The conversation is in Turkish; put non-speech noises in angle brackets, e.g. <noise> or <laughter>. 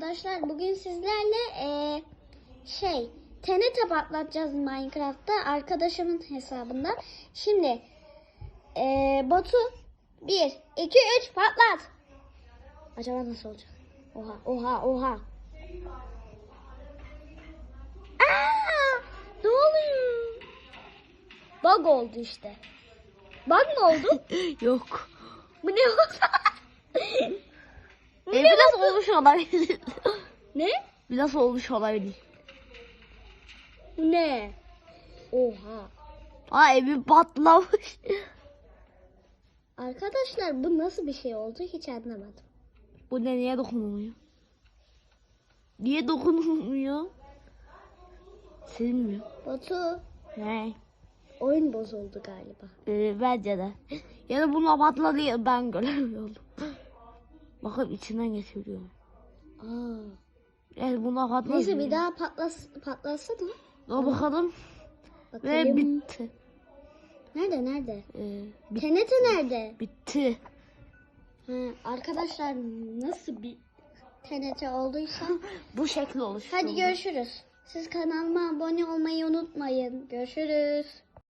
Arkadaşlar bugün sizlerle eee, şey TNT patlatacağız Minecraft'ta arkadaşımın hesabında. Şimdi eee Batu 1 2 3 patlat. Acaba nasıl olacak? Oha oha oha. Aa, ne oluyor? Bug oldu işte. Bug mı oldu? <laughs> Yok. Bu ne oldu? <laughs> E, ne biraz olmuş olabilir. <laughs> Ne? biraz olmuş olabilir. Bu ne? Oha. Aa evim patlamış. Arkadaşlar bu nasıl bir şey oldu hiç anlamadım. Bu ne niye dokunulmuyor? Niye dokunulmuyor? Silmiyor. Batu Ne? oyun bozuldu galiba. Ee, bence de. Ya da bununla patladı ben göremiyorum. Bakın içinden geçiriyorum. Aa. Yani buna patladı. Neyse bir daha patlas patlasana. Dur bakalım. Ve Bakayım. bitti. Nerede nerede? Ee, bit- TNT nerede? bitti. Ha, arkadaşlar nasıl bir TNT olduysa. <laughs> Bu şekil oluştu. Hadi görüşürüz. Siz kanalıma abone olmayı unutmayın. Görüşürüz.